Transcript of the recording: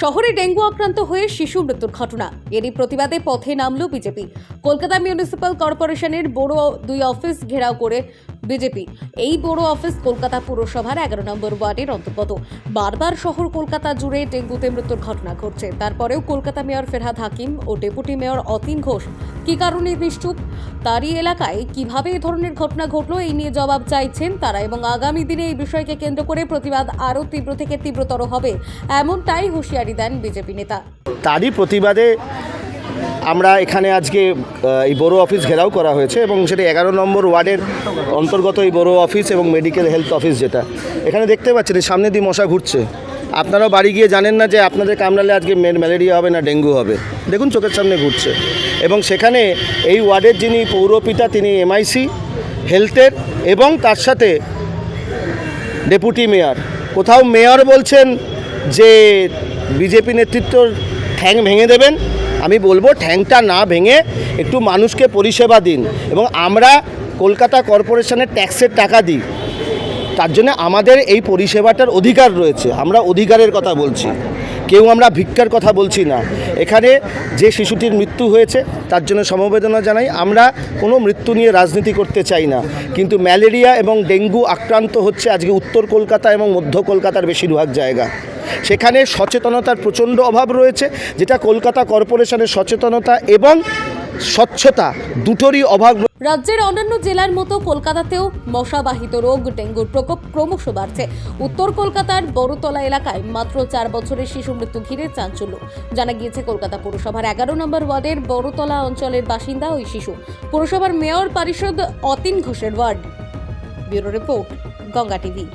শহরে ডেঙ্গু আক্রান্ত হয়ে শিশু মৃত্যুর ঘটনা। এরই প্রতিবাদে পথে নামল বিজেপি। কলকাতা মিউনিসিপ্যাল কর্পোরেশনের বড় দুই অফিস ঘেরাও করে বিজেপি। এই বড় অফিস কলকাতা পুরসভার এগারো নম্বর ওয়ার্ডের অন্তর্গত। বারবার শহর কলকাতা জুড়ে ডেঙ্গুতে মৃত্যুর ঘটনা ঘটছে। তারপরেও কলকাতা মেয়র ফেরহাদ হাকিম ও ডেপুটি মেয়র অতীন ঘোষ কি কারণে নিশ্চুপ? তারই এলাকায় কীভাবে এ ধরনের ঘটনা ঘটলো এই নিয়ে জবাব চাইছেন তারা এবং আগামী দিনে এই বিষয়কে কেন্দ্র করে প্রতিবাদ আরও তীব্র থেকে তীব্রতর হবে, এমনটাই হুঁশিয়ারি দেন বিজেপি নেতা। তারই প্রতিবাদে আমরা এখানে আজকে এই বড় অফিস ঘেরাও করা হয়েছে এবং সেটা এগারো নম্বর ওয়ার্ডের অন্তর্গত এই বড় অফিস এবং মেডিকেল হেলথ অফিস যেটা। এখানে দেখতে পাচ্ছেন সামনে দিয়ে মশা ঘুরছে। আপনারাও বাড়ি গিয়ে জানেন না যে আপনাদের কামড়ালে আজকে ম্যালেরিয়া হবে না ডেঙ্গু হবে। দেখুন চোখের সামনে ঘুরছে। এবং সেখানে এই ওয়ার্ডের যিনি পৌরপিতা, তিনি এমআইসি হেলথের এবং তার সাথে ডেপুটি মেয়র। কোথাও মেয়র বলছেন যে বিজেপি নেতৃত্বর ঠ্যাং ভেঙে দেবেন। আমি বলব ঠ্যাংটা না ভেঙে একটু মানুষকে পরিষেবা দিন। এবং আমরা কলকাতা কর্পোরেশনের ট্যাক্সের টাকা দিই। তার জন্য আমাদের এই পরিষেবাটার অধিকার রয়েছে। আমরা অধিকারের কথা বলছি। কেউ আমরা ভিক্ষার কথা বলছি না। এখানে যে শিশুটির মৃত্যু হয়েছে, তার জন্য সমবেদনা জানাই। আমরা কোনো মৃত্যু নিয়ে রাজনীতি করতে চাই না। কিন্তু ম্যালেরিয়া এবং ডেঙ্গু আক্রান্ত হচ্ছে আজকে উত্তর কলকাতা এবং মধ্য কলকাতার বেশিরভাগ জায়গা। সেখানে সচেতনতার প্রচণ্ড অভাব রয়েছে, যেটা কলকাতা কর্পোরেশনের সচেতনতা এবং স্বচ্ছতা দুটোরই অভাব রাজ্যের অন্যান্য জেলার মতো কলকাতাতেও মশাবাহিত রোগ, ডেঙ্গুর প্রকোপ ক্রমশ বাড়ছে। উত্তর কলকাতার বড়তলা এলাকায় মাত্র চার বছরের শিশু মৃত্যু ঘিরে চাঞ্চল্য। জানা গিয়েছে, কলকাতা পৌরসভার এগারো নম্বর ওয়ার্ডের বড়তলা অঞ্চলের বাসিন্দা ওই শিশু। পৌরসভার মেয়র পারিষদ অতীন ঘোষের ward. Bureau report, Ganga TV.